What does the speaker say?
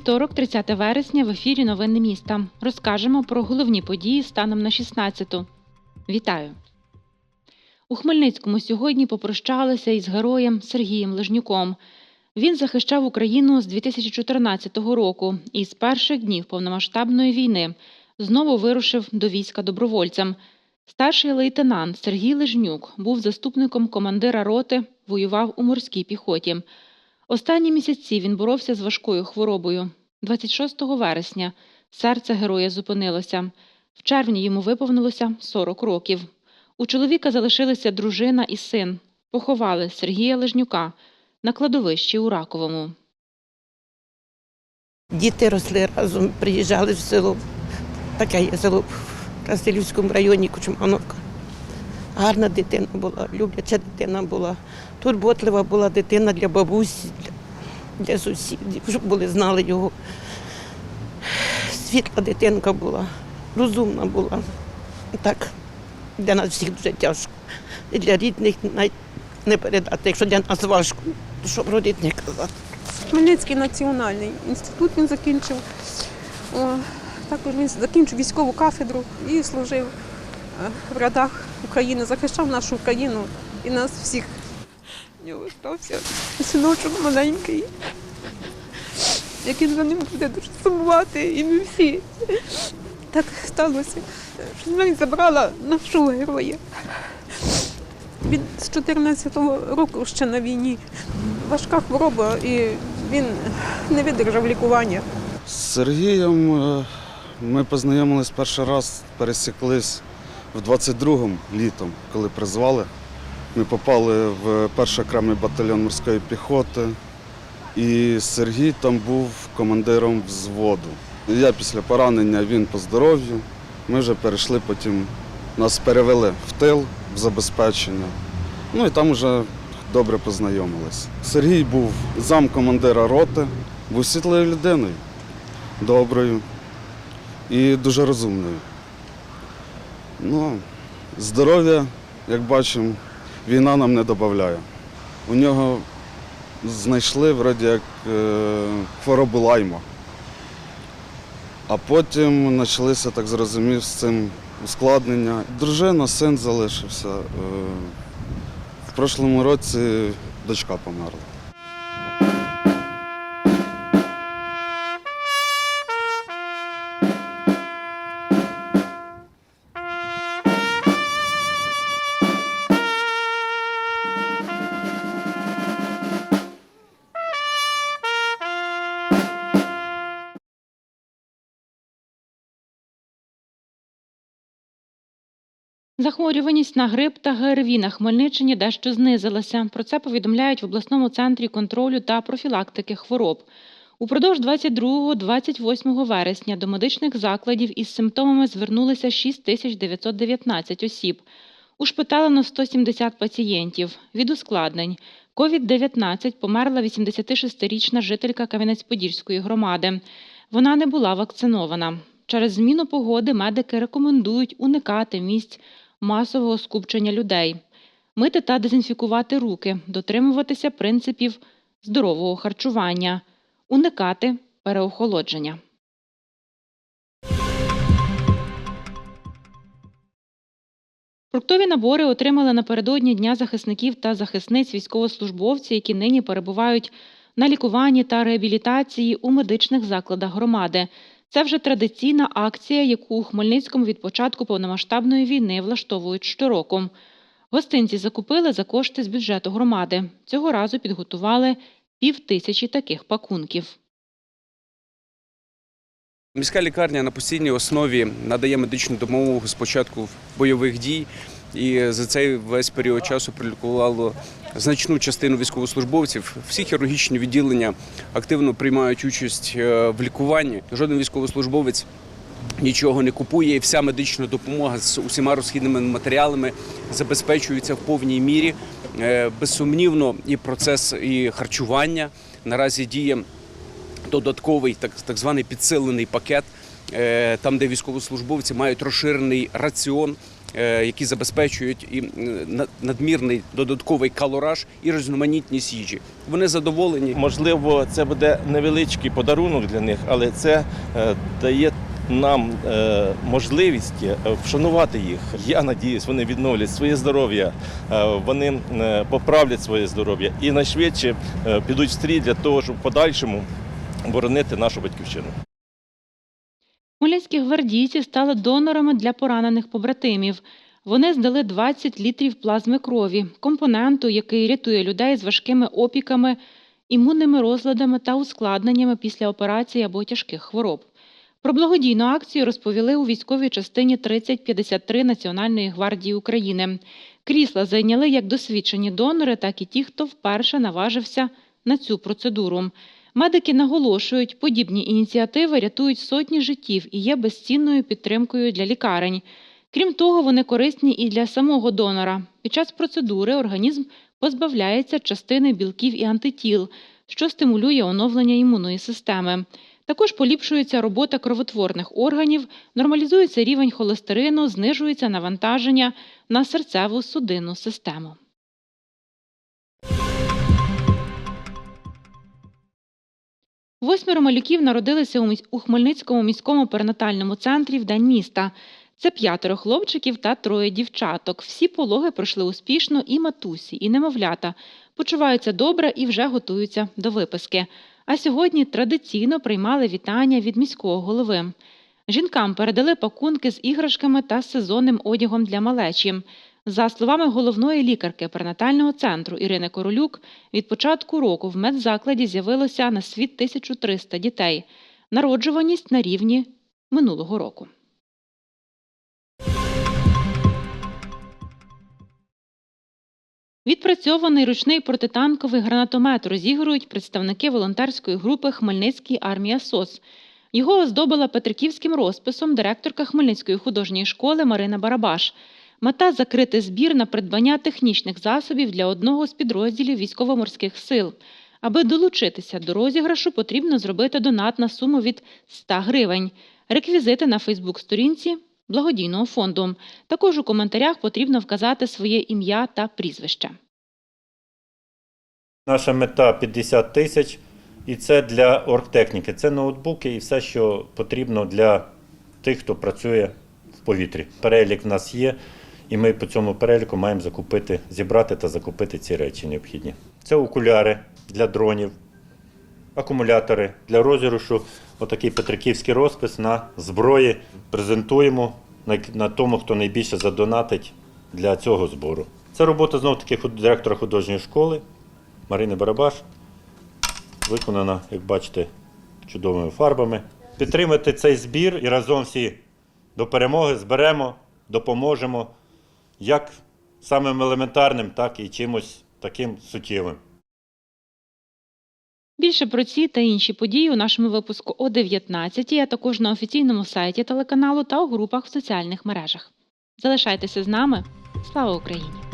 вівторок, 30 вересня, в ефірі Новини міста. Розкажемо про головні події станом на 16-ту. Вітаю! У Хмельницькому сьогодні попрощалися із героєм Сергієм Лежнюком. Він захищав Україну з 2014 року і з перших днів повномасштабної війни знову вирушив до війська добровольцем. Старший лейтенант Сергій Лежнюк був заступником командира роти, воював у морській піхоті. Останні місяці він боровся з важкою хворобою. 26 вересня серце героя зупинилося. В червні йому виповнилося 40 років. У чоловіка залишилися дружина і син. Поховали Сергія Лежнюка на кладовищі у Раковому. Діти росли разом, приїжджали в село. Таке є село в Красилівському районі Кучмановка. Гарна дитина була, любляча дитина була, турботлива була дитина для бабусі, для, сусідів, щоб були, знали його. Світла дитинка була, розумна була. Так, для нас всіх дуже тяжко. І для рідних навіть не передати. Якщо для нас важко, то що про рідних казати. Хмельницький національний інститут він закінчив. О, також він закінчив військову кафедру і служив в рядах України, захищав нашу країну і нас всіх. Нього стався синочок маленький, який за ним буде дуже сумувати, і ми всі. Так сталося, що з забрала нашого героя. Він з 14-го року ще на війні. Важка хвороба, і він не видержав лікування. З Сергієм е, ми познайомились перший раз, пересіклись в 22-му літом, коли призвали. Ми попали в перший окремий батальйон морської піхоти. І Сергій там був командиром взводу. Я після поранення, він по здоров'ю. Ми вже перейшли потім, нас перевели в тил, в забезпечення. Ну і там вже добре познайомились. Сергій був зам командира роти, був світлою людиною, доброю і дуже розумною. Ну, здоров'я, як бачимо, війна нам не додає. У нього знайшли вроді як е, хворобу лайма. А потім почалися, так зрозумів, з цим ускладнення. Дружина, син залишився. Е, в прошлому році дочка померла. Захворюваність на грип та ГРВІ на Хмельниччині дещо знизилася. Про це повідомляють в обласному центрі контролю та профілактики хвороб. Упродовж 22-28 вересня до медичних закладів із симптомами звернулися 6919 осіб. Ушпиталено 170 пацієнтів. Від ускладнень COVID-19 померла 86-річна жителька Кам'янець-Подільської громади. Вона не була вакцинована. Через зміну погоди медики рекомендують уникати місць масового скупчення людей, мити та дезінфікувати руки, дотримуватися принципів здорового харчування, уникати переохолодження. Фруктові набори отримали напередодні Дня захисників та захисниць військовослужбовці, які нині перебувають на лікуванні та реабілітації у медичних закладах громади. Це вже традиційна акція, яку у Хмельницькому від початку повномасштабної війни влаштовують щороку. Гостинці закупили за кошти з бюджету громади. Цього разу підготували пів тисячі таких пакунків. Міська лікарня на постійній основі надає медичну допомогу з початку бойових дій. І за цей весь період часу прилікувало значну частину військовослужбовців. Всі хірургічні відділення активно приймають участь е, в лікуванні. Жоден військовослужбовець нічого не купує. І вся медична допомога з усіма розхідними матеріалами забезпечується в повній мірі. Е, Безсумнівно, і процес і харчування наразі діє додатковий так, так званий підсилений пакет, там, де військовослужбовці мають розширений раціон е, які забезпечують і на- надмірний додатковий калораж і різноманітність їжі. Вони задоволені. Можливо, це буде невеличкий подарунок для них, але це е, дає нам е, можливість е, вшанувати їх. Я надіюсь, вони відновлять своє здоров'я, е, вони е, поправлять своє здоров'я і найшвидше е, підуть в стрій для того, щоб в подальшому боронити нашу батьківщину. Хмельницькі гвардійці стали донорами для поранених побратимів. Вони здали 20 літрів плазми крові, компоненту, який рятує людей з важкими опіками, імунними розладами та ускладненнями після операції або тяжких хвороб. Про благодійну акцію розповіли у військовій частині 3053 Національної гвардії України. Крісла зайняли як досвідчені донори, так і ті, хто вперше наважився на цю процедуру. Медики наголошують, подібні ініціативи рятують сотні життів і є безцінною підтримкою для лікарень. Крім того, вони корисні і для самого донора. Під час процедури організм позбавляється частини білків і антитіл, що стимулює оновлення імунної системи. Також поліпшується робота кровотворних органів, нормалізується рівень холестерину, знижується навантаження на серцеву судинну систему. Восьмеро малюків народилися у Хмельницькому міському перинатальному центрі в День міста. Це п'ятеро хлопчиків та троє дівчаток. Всі пологи пройшли успішно і матусі, і немовлята. Почуваються добре і вже готуються до виписки. А сьогодні традиційно приймали вітання від міського голови. Жінкам передали пакунки з іграшками та сезонним одягом для малечі. За словами головної лікарки перинатального центру Ірини Королюк, від початку року в медзакладі з'явилося на світ 1300 дітей. Народжуваність на рівні минулого року. Відпрацьований ручний протитанковий гранатомет розігрують представники волонтерської групи Хмельницький армія СОС. Його оздобила петриківським розписом директорка Хмельницької художньої школи Марина Барабаш. Мета закрити збір на придбання технічних засобів для одного з підрозділів військово-морських сил. Аби долучитися до розіграшу, потрібно зробити донат на суму від 100 гривень. Реквізити на Фейсбук-сторінці благодійного фонду. Також у коментарях потрібно вказати своє ім'я та прізвище. Наша мета 50 тисяч, і це для оргтехніки. Це ноутбуки і все, що потрібно для тих, хто працює в повітрі. Перелік в нас є, і ми по цьому переліку маємо закупити, зібрати та закупити ці речі необхідні. Це окуляри для дронів, акумулятори для розіграшу. Отакий петриківський розпис на зброї презентуємо на, на тому, хто найбільше задонатить для цього збору. Це робота знов таки директора художньої школи Марини Барабаш. Виконана, як бачите, чудовими фарбами. Підтримати цей збір і разом всі до перемоги зберемо, допоможемо як самим елементарним, так і чимось таким суттєвим. Більше про ці та інші події у нашому випуску о 19, а також на офіційному сайті телеканалу та у групах в соціальних мережах. Залишайтеся з нами. Слава Україні!